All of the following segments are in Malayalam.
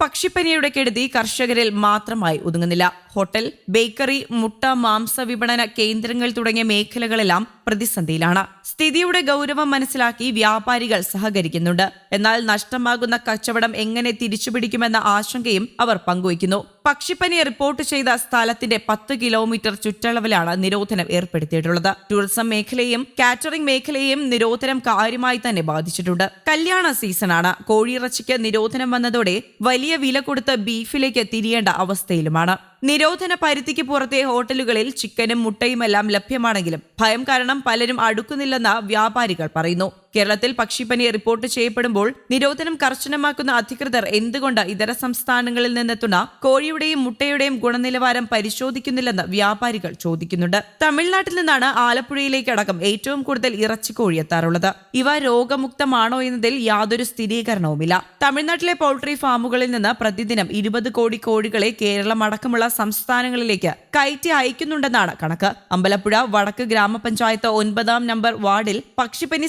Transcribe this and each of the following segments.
പക്ഷിപ്പനിയുടെ കെടുതി കർഷകരിൽ മാത്രമായി ഒതുങ്ങുന്നില്ല. ഹോട്ടൽ ബേക്കറി മുട്ട മാംസ വിപണന കേന്ദ്രങ്ങൾ തുടങ്ങിയ മേഖലകളെല്ലാം പ്രതിസന്ധിയിലാണ്. സ്ഥിതിയുടെ ഗൗരവം മനസ്സിലാക്കി വ്യാപാരികൾ സഹകരിക്കുന്നുണ്ട്. എന്നാൽ നഷ്ടമാകുന്ന കച്ചവടം എങ്ങനെ തിരിച്ചുപിടിക്കുമെന്ന ആശങ്കയും അവർ പങ്കുവയ്ക്കുന്നു. പക്ഷിപ്പനി റിപ്പോർട്ട് ചെയ്ത സ്ഥലത്തിന്റെ പത്ത് കിലോമീറ്റർ ചുറ്റളവിലാണ് നിരോധനം ഏർപ്പെടുത്തിയിട്ടുള്ളത്. ടൂറിസം മേഖലയും കാറ്ററിംഗ് മേഖലയും നിരോധനം കാര്യമായി തന്നെ ബാധിച്ചിട്ടുണ്ട്. കല്യാണ സീസണാണ്. കോഴിയിറച്ചിക്ക് നിരോധനം വന്നതോടെ വലിയ വില കൊടുത്ത് ബീഫിലേക്ക് തിരിയേണ്ട അവസ്ഥയിലുമാണ്. നിരോധന പരിധിക്ക് പുറത്തെ ഹോട്ടലുകളിൽ ചിക്കനും മുട്ടയുമെല്ലാം ലഭ്യമാണെങ്കിലും ഭയം കാരണം പലരും അടുക്കുന്നില്ലെന്ന് വ്യാപാരികൾ പറയുന്നു കേരളത്തിൽ പക്ഷിപ്പനി റിപ്പോർട്ട് ചെയ്യപ്പെടുമ്പോൾ നിരോധനം കർശനമാക്കുന്ന അധികൃതർ എന്തുകൊണ്ട് ഇതര സംസ്ഥാനങ്ങളിൽ നിന്നെത്തുന്ന കോഴിയുടെയും മുട്ടയുടെയും ഗുണനിലവാരം പരിശോധിക്കുന്നില്ലെന്ന് വ്യാപാരികൾ ചോദിക്കുന്നുണ്ട്. തമിഴ്നാട്ടിൽ നിന്നാണ് ആലപ്പുഴയിലേക്ക് ആലപ്പുഴയിലേക്കടക്കം ഏറ്റവും കൂടുതൽ ഇറച്ചിക്കോഴി എത്താറുള്ളത്. ഇവ രോഗമുക്തമാണോ എന്നതിൽ യാതൊരു സ്ഥിരീകരണവുമില്ല. തമിഴ്നാട്ടിലെ പൗൾട്രി ഫാമുകളിൽ നിന്ന് പ്രതിദിനം ഇരുപത് കോടി കോഴികളെ കേരളം അടക്കമുള്ള സംസ്ഥാനങ്ങളിലേക്ക് കയറ്റി അയക്കുന്നുണ്ടെന്നാണ് കണക്ക്. അമ്പലപ്പുഴ വടക്ക് ഗ്രാമപഞ്ചായത്ത് ഒൻപതാം നമ്പർ വാർഡിൽ പക്ഷിപ്പനി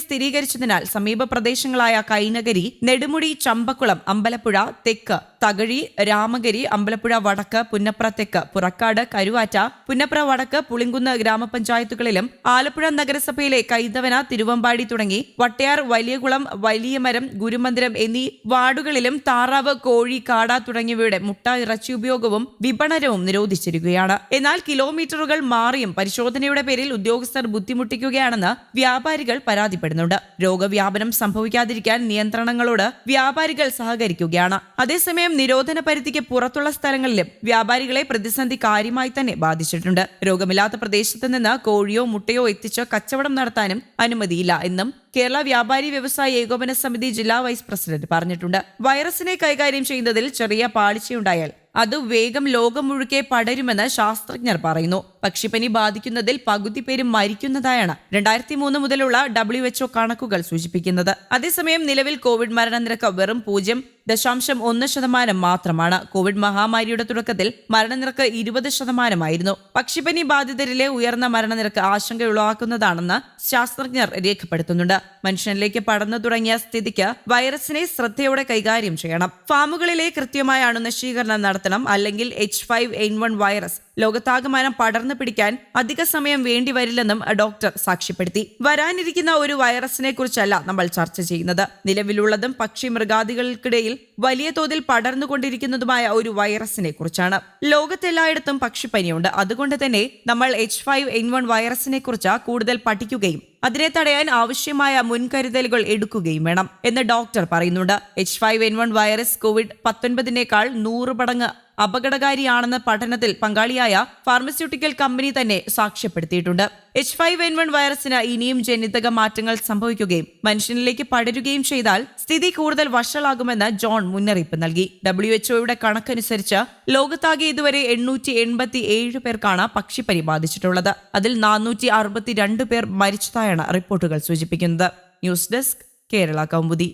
സ്ഥിരീകരിച്ചതിനാൽ സമീപ പ്രദേശങ്ങളായ കൈനഗരി നെടുമുടി ചമ്പക്കുളം അമ്പലപ്പുഴ തെക്ക് തകഴി രാമഗിരി അമ്പലപ്പുഴ വടക്ക് പുന്നപ്ര തെക്ക് പുറക്കാട് കരുവാറ്റ പുന്നപ്ര വടക്ക് പുളിങ്കുന്ന് ഗ്രാമപഞ്ചായത്തുകളിലും ആലപ്പുഴ നഗരസഭയിലെ കൈതവന തിരുവമ്പാടി തുടങ്ങി വട്ടയാർ വലിയകുളം വലിയമരം ഗുരുമന്ദിരം എന്നീ വാർഡുകളിലും താറാവ് കോഴി കാട തുടങ്ങിയവയുടെ മുട്ട ഇറച്ചി ഉപയോഗവും വിപണനവും നിരോധിച്ചിരിക്കുകയാണ്. എന്നാൽ കിലോമീറ്ററുകൾ മാറിയും പരിശോധനയുടെ പേരിൽ ഉദ്യോഗസ്ഥർ ബുദ്ധിമുട്ടിക്കുകയാണെന്ന് വ്യാപാരികൾ പരാതിപ്പെടുന്നുണ്ട്. രോഗവ്യാപനം സംഭവിക്കാതിരിക്കാൻ നിയന്ത്രണങ്ങളോട് വ്യാപാരികൾ സഹകരിക്കുകയാണ്. അതേസമയം നിരോധന പരിധിക്ക് പുറത്തുള്ള സ്ഥലങ്ങളിലും വ്യാപാരികളെ പ്രതിസന്ധി കാര്യമായി തന്നെ ബാധിച്ചിട്ടുണ്ട്. രോഗമില്ലാത്ത പ്രദേശത്ത് നിന്ന് കോഴിയോ മുട്ടയോ എത്തിച്ച് കച്ചവടം നടത്താനും അനുമതിയില്ല എന്നും കേരള വ്യാപാരി വ്യവസായ ഏകോപന സമിതി ജില്ലാ വൈസ് പ്രസിഡന്റ് പറഞ്ഞിട്ടുണ്ട്. വൈറസിനെ കൈകാര്യം ചെയ്യുന്നതിൽ ചെറിയ പാളിച്ചയുണ്ടായാൽ അത് വേഗം ലോകം മുഴുക്കെ പടരുമെന്ന് ശാസ്ത്രജ്ഞർ പറയുന്നു. പക്ഷിപ്പനി ബാധിക്കുന്നതിൽ പകുതി പേരും മരിക്കുന്നതായാണ് രണ്ടായിരത്തി മൂന്ന് മുതലുള്ള ഡബ്ല്യു എച്ച്ഒ കണക്കുകൾ സൂചിപ്പിക്കുന്നത്. അതേസമയം നിലവിൽ കോവിഡ് മരണനിരക്ക് വെറും പൂജ്യം ദശാംശം ഒന്ന് ശതമാനം മാത്രമാണ്. കോവിഡ് മഹാമാരിയുടെ തുടക്കത്തിൽ മരണനിരക്ക് ഇരുപത് ശതമാനമായിരുന്നു. പക്ഷിപ്പനി ബാധിതരിലെ ഉയർന്ന മരണനിരക്ക് ആശങ്കയുളവാക്കുന്നതാണെന്ന് ശാസ്ത്രജ്ഞർ രേഖപ്പെടുത്തുന്നുണ്ട്. മനുഷ്യനിലേക്ക് പടർന്നു തുടങ്ങിയ സ്ഥിതിക്ക് വൈറസിനെ ശ്രദ്ധയോടെ കൈകാര്യം ചെയ്യണം. ഫാമുകളിലെ കൃത്യമായ അണുനശീകരണം നടത്തണം. അല്ലെങ്കിൽ H five N one virus ലോകത്താകമാനം പടർന്നു പിടിക്കാൻ അധിക സമയം വേണ്ടിവരില്ലെന്നും ഡോക്ടർ സാക്ഷ്യപ്പെടുത്തി. വരാനിരിക്കുന്ന ഒരു വൈറസിനെ കുറിച്ചല്ല നമ്മൾ ചർച്ച ചെയ്യുന്നത്. നിലവിലുള്ളതും പക്ഷി മൃഗാദികൾക്കിടയിൽ വലിയ തോതിൽ പടർന്നുകൊണ്ടിരിക്കുന്നതുമായ ഒരു വൈറസിനെ കുറിച്ചാണ്. ലോകത്തെല്ലായിടത്തും പക്ഷിപ്പനിയുണ്ട്. അതുകൊണ്ട് തന്നെ നമ്മൾ എച്ച് ഫൈവ് എൻ വൺ വൈറസിനെ കുറിച്ച് കൂടുതൽ പഠിക്കുകയും അതിനെ തടയാൻ ആവശ്യമായ മുൻകരുതലുകൾ എടുക്കുകയും വേണം എന്ന് ഡോക്ടർ പറയുന്നുണ്ട്. H five N one virus Covid പത്തൊൻപതിനേക്കാൾ നൂറ് മടങ്ങ് അപകടകാരിയാണെന്ന പഠനത്തിൽ പങ്കാളിയായ ഫാർമസ്യൂട്ടിക്കൽ കമ്പനി തന്നെ സാക്ഷ്യപ്പെടുത്തിയിട്ടുണ്ട്. എച്ച് ഫൈവ് എൻ വൺ വൈറസിന് ഇനിയും ജനിതക മാറ്റങ്ങൾ സംഭവിക്കുകയും മനുഷ്യനിലേക്ക് പടരുകയും ചെയ്താൽ സ്ഥിതി കൂടുതൽ വഷളാകുമെന്ന് ജോൺ മുന്നറിയിപ്പ് നൽകി. ഡബ്ല്യു എച്ച്ഒയുടെ കണക്കനുസരിച്ച് ലോകത്താകെ ഇതുവരെ എണ്ണൂറ്റി എൺപത്തി ഏഴ് പേർക്കാണ് പക്ഷിപ്പനി ബാധിച്ചിട്ടുള്ളത് അതിൽ നാനൂറ്റി അറുപത്തിരണ്ട് പേർ മരിച്ചതായാണ് റിപ്പോർട്ടുകൾ സൂചിപ്പിക്കുന്നത്. News desk Kerala Kaumudi.